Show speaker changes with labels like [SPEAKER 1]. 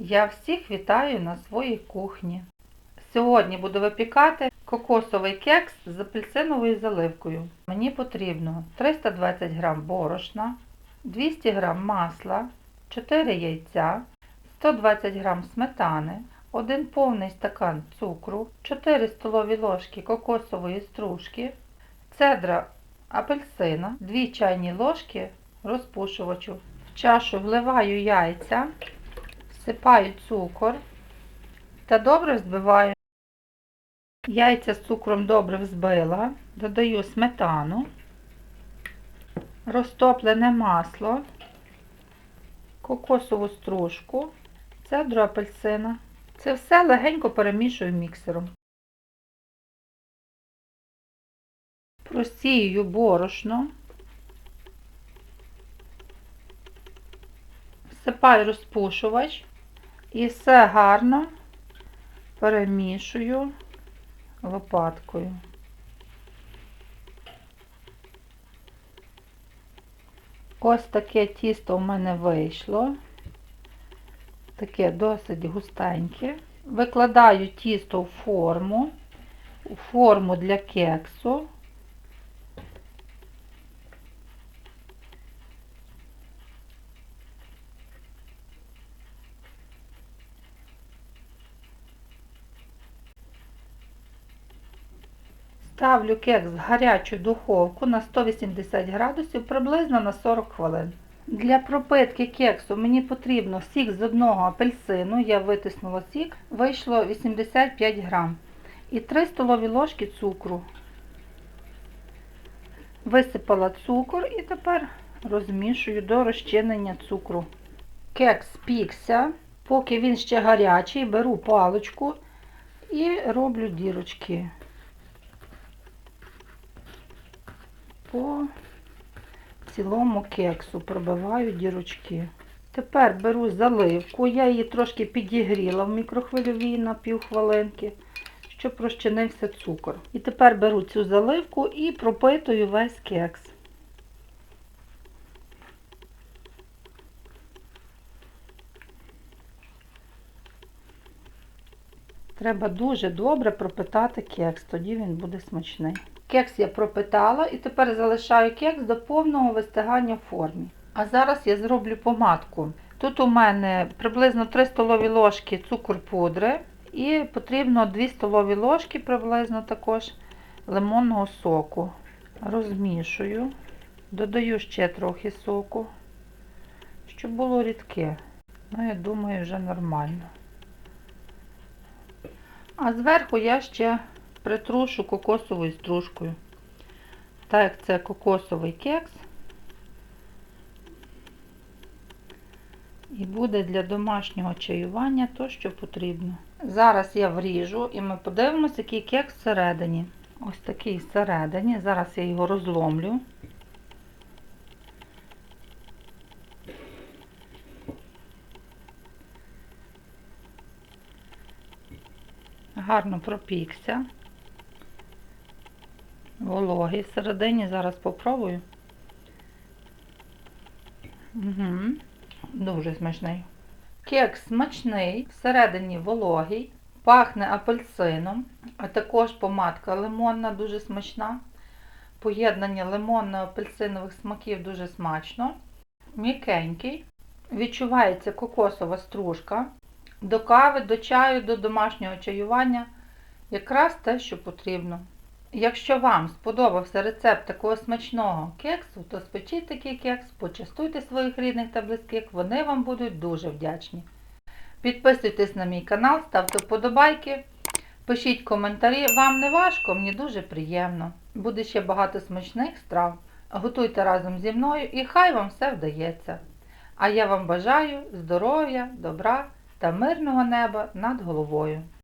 [SPEAKER 1] Я всіх вітаю на своїй кухні. Сьогодні буду випікати кокосовий кекс з апельсиновою заливкою. Мені потрібно 320 г борошна, 200 г масла, 4 яйця, 120 г сметани, 1 повний стакан цукру, 4 столові ложки кокосової стружки, цедра апельсина, 2 чайні ложки розпушувачу. В чашу вливаю яйця, всипаю цукор та добре взбиваю. Яйця з цукром добре взбила, додаю сметану, розтоплене масло, кокосову стружку, цедру апельсина. Це все легенько перемішую міксером. Просію борошно. Всипаю розпушувач і все гарно перемішую лопаткою. Ось таке тісто у мене вийшло. Таке досить густеньке. Викладаю тісто в форму, у форму для кексу. Ставлю кекс в гарячу духовку на 180 градусів приблизно на 40 хвилин. Для пропитки кексу мені потрібно сік з одного апельсину, я витиснула сік, вийшло 85 грам. І 3 столові ложки цукру. Висипала цукор і тепер розмішую до розчинення цукру. Кекс пікся, поки він ще гарячий, беру паличку і роблю дірочки. По цілому кексу пробиваю дірочки. Тепер беру заливку, я її трошки підігріла в мікрохвильовій на півхвилинки, щоб розчинився цукор. І тепер беру цю заливку і пропитую весь кекс. Треба дуже добре пропитати кекс, тоді він буде смачний. Кекс я пропитала і тепер залишаю кекс до повного вистигання в формі. А зараз я зроблю помадку. Тут у мене приблизно 3 столові ложки цукор пудри і потрібно 2 столові ложки приблизно також лимонного соку. Розмішую, додаю ще трохи соку, щоб було рідке. Ну, я думаю, вже нормально. А зверху я ще притрушу кокосовою стружкою. Так як це кокосовий кекс. І буде для домашнього чаювання то, що потрібно. Зараз я вріжу і ми подивимося, який кекс всередині. Ось такий всередині. Зараз я його розломлю. Гарно пропікся. Вологий всередині, зараз попробую. Угу. Дуже смачний. Кекс смачний, всередині вологий, пахне апельсином, а також помадка лимонна, дуже смачна. Поєднання лимонно-апельсинових смаків дуже смачно. М'якенький. Відчувається кокосова стружка. До кави, до чаю, до домашнього чаювання. Якраз те, що потрібно. Якщо вам сподобався рецепт такого смачного кексу, то спечіть такий кекс, почастуйте своїх рідних та близьких, вони вам будуть дуже вдячні. Підписуйтесь на мій канал, ставте вподобайки, пишіть коментарі, вам не важко, мені дуже приємно. Буде ще багато смачних страв. Готуйте разом зі мною і хай вам все вдається. А я вам бажаю здоров'я, добра та мирного неба над головою.